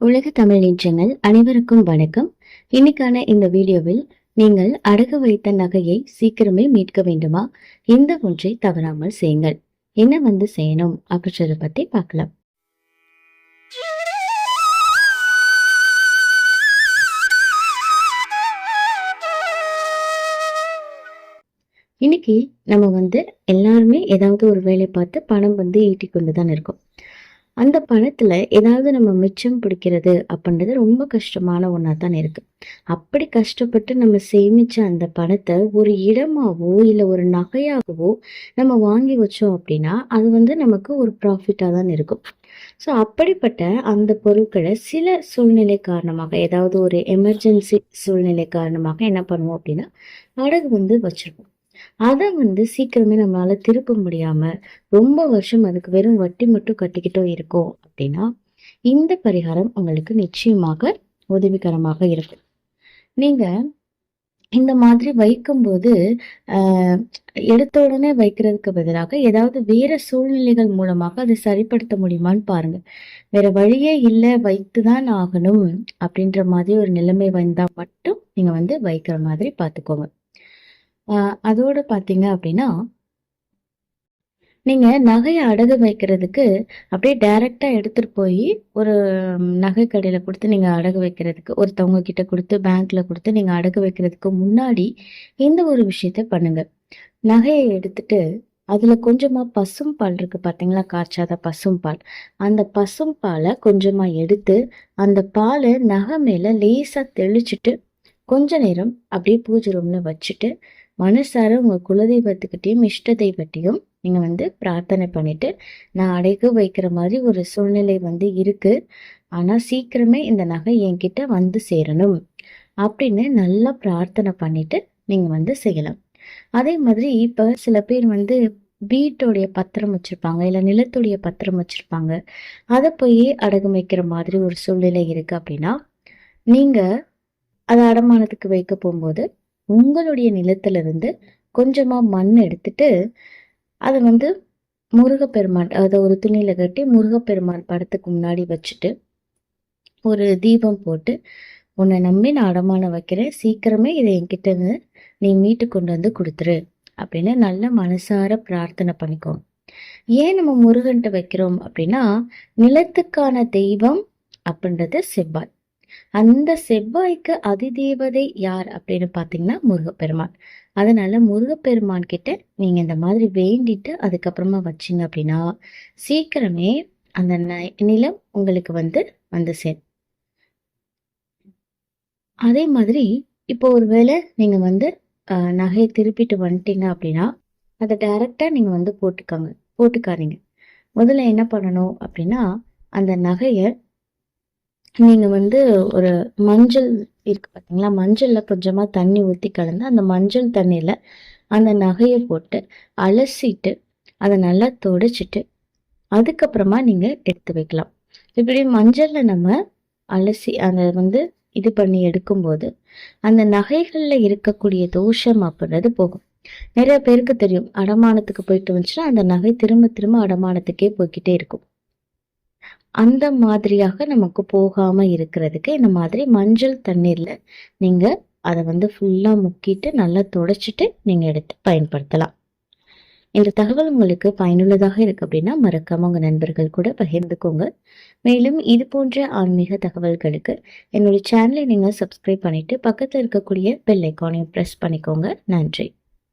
உலக தமிழ் நின்றங்கள் அனைவருக்கும் வணக்கம். இன்னைக்கான இந்த வீடியோவில் நீங்கள் அடகு வைத்த நகையை சீக்கிரமே மீட்க வேண்டுமா? இந்த ஒன்றை தவறாமல் செய்யுங்கள். என்ன வந்து செய்யணும் அப்படின்றத பத்தி பார்க்கலாம். இன்னைக்கு நம்ம வந்து எல்லாருமே ஏதாவது ஒரு வேலை பார்த்து பணம் வந்து ஈட்டி கொண்டு தான் இருக்கோம். அந்த பணத்துல ஏதாவது நம்ம மிச்சம் பிடிக்கிறது அப்படின்றது ரொம்ப கஷ்டமான ஒன்றா தான் இருக்கு. அப்படி கஷ்டப்பட்டு நம்ம சேமிச்ச அந்த பணத்தை ஒரு இடமாவோ இல்லை ஒரு நகையாகவோ நம்ம வாங்கி வச்சோம் அப்படின்னா அது வந்து நமக்கு ஒரு ப்ராஃபிட்டாக தான் இருக்கும். ஸோ அப்படிப்பட்ட அந்த பொருட்களை சில சூழ்நிலை காரணமாக ஏதாவது ஒரு எமர்ஜென்சி சூழ்நிலை காரணமாக என்ன பண்ணுவோம் அப்படின்னா அடகு வந்து வச்சிருப்போம். அதை வந்து சீக்கிரமே நம்மளால திருப்ப முடியாம ரொம்ப வருஷம் அதுக்கு வெறும் வட்டி மட்டும் கட்டிக்கிட்டோ இருக்கோம் அப்படின்னா இந்த பரிகாரம் உங்களுக்கு நிச்சயமாக உதவிகரமாக இருக்கும். நீங்க இந்த மாதிரி வைக்கும்போது ஆஹ், எடுத்த உடனே வைக்கிறதுக்கு பதிலாக ஏதாவது வேற சூழ்நிலைகள் மூலமாக அதை சரிப்படுத்த முடியுமான்னு பாருங்க. வேற வழியே இல்லை வைத்து தான் ஆகணும் அப்படின்ற மாதிரி ஒரு நிலைமை வந்தா மட்டும் நீங்க வந்து வைக்கிற மாதிரி பார்த்துக்கோங்க. அதோட பார்த்தீங்க அப்படின்னா நீங்க நகையை அடகு வைக்கிறதுக்கு அப்படியே டைரெக்டாக எடுத்துட்டு போய் ஒரு நகை கடையில கொடுத்து நீங்க அடகு வைக்கிறதுக்கு ஒருத்தவங்க கிட்ட கொடுத்து பேங்க்ல கொடுத்து நீங்க அடகு வைக்கிறதுக்கு முன்னாடி இந்த ஒரு விஷயத்த பண்ணுங்க. நகையை எடுத்துட்டு அதுல கொஞ்சமா பசும் பால் இருக்கு பார்த்தீங்களா காய்ச்சாத பசும் பால். அந்த பசும் பாலை கொஞ்சமா எடுத்து அந்த பாலை நகை மேல லேசா தெளிச்சிட்டு கொஞ்ச நேரம் அப்படியே பூஜை ரூம்ல வச்சுட்டு மனசார உங்கள் குலதெய்வத்துக்கிட்டையும் இஷ்ட தெய்வத்தையும் நீங்கள் வந்து பிரார்த்தனை பண்ணிவிட்டு நான் அடைக்கு வைக்கிற மாதிரி ஒரு சூழ்நிலை வந்து இருக்குது ஆனால் சீக்கிரமே இந்த நகை என்கிட்ட வந்து சேரணும் அப்படின்னு நல்லா பிரார்த்தனை பண்ணிவிட்டு நீங்கள் வந்து செய்யலாம். அதே மாதிரி இப்போ சில பேர் வந்து வீட்டுடைய பத்திரம் வச்சுருப்பாங்க இல்லை நிலத்துடைய பத்திரம் வச்சுருப்பாங்க. அதை போய் அடகு வைக்கிற மாதிரி ஒரு சூழ்நிலை இருக்குது அப்படின்னா நீங்கள் அதை அடமானத்துக்கு வைக்க போகும்போது உங்களுடைய நிலத்திலிருந்து கொஞ்சமாக மண் எடுத்துட்டு அதை வந்து முருகப்பெருமான் அதை ஒரு துணியில் கட்டி முருகப்பெருமான் படத்துக்கு முன்னாடி வச்சுட்டு ஒரு தீபம் போட்டு உன்னை நம்பி நான் அடமானம் வைக்கிறேன். சீக்கிரமே இதை என்கிட்ட இருந்து நீ மீட்டு கொண்டு வந்து கொடுத்துரு. அப்படின்னு நல்ல மனசார பிரார்த்தனை பண்ணிக்கோங்க ஏன் நம்ம முருகன்ட்ட வைக்கிறோம் அப்படின்னா நிலத்துக்கான தெய்வம் அப்படின்றது செவ்வாய். அந்த செவ்வாய்க்கு அதிதேவதை யார் அப்படின்னு பார்த்தீங்கன்னா முருகப்பெருமான். அதனால முருகப்பெருமான் கிட்ட நீங்க இந்த மாதிரி வேண்டிட்டு அதுக்கப்புறமா வச்சீங்க அப்படின்னா சீக்கிரமே அந்த ந- நிலம் உங்களுக்கு வந்து வந்து சேரும். அதே மாதிரி இப்போ ஒருவேளை நீங்க வந்து நகையை திருப்பிட்டு வந்துட்டீங்க அப்படின்னா அதை டைரக்டா நீங்க வந்து போட்டுக்காங்க. போட்டுக்காதீங்க. முதல்ல என்ன பண்ணணும் அப்படின்னா அந்த நகையை நீங்கள் வந்து ஒரு மஞ்சள் இருக்குது பார்த்தீங்களா மஞ்சளில் கொஞ்சமாக தண்ணி ஊற்றி கலந்து அந்த மஞ்சள் தண்ணியில் அந்த நகையை போட்டு அலசிட்டு அதை நல்லா துடைச்சிட்டு அதுக்கப்புறமா நீங்கள் எடுத்து வைக்கலாம். இப்படி மஞ்சளில் நம்ம அலசி அதை வந்து இது பண்ணி எடுக்கும்போது அந்த நகைகளில் இருக்கக்கூடிய தோஷம் அப்படின்றது போகும். நிறைய பேருக்கு தெரியும். அடமானத்துக்கு போயிட்டு வந்துச்சுன்னா அந்த நகை திரும்ப திரும்ப அடமானத்துக்கே போய்கிட்டே இருக்கும். அந்த மாதிரியாக நமக்கு போகாமல் இருக்கிறதுக்கு இந்த மாதிரி மஞ்சள் தண்ணீரில் நீங்கள் அதை வந்து ஃபுல்லாக முக்கிட்டு நல்லா துடைச்சிட்டு நீங்கள் எடுத்து பயன்படுத்தலாம். இந்த தகவல் உங்களுக்கு பயனுள்ளதாக இருக்குது அப்படின்னா மறக்காம உங்கள் நண்பர்கள் கூட பகிர்ந்துக்கோங்க. மேலும் இது போன்ற ஆன்மீக தகவல்களுக்கு என்னுடைய சேனலை நீங்கள் சப்ஸ்கிரைப் பண்ணிவிட்டு பக்கத்தில் இருக்கக்கூடிய பெல் ஐக்கானையும் ப்ரெஸ் பண்ணிக்கோங்க. நன்றி.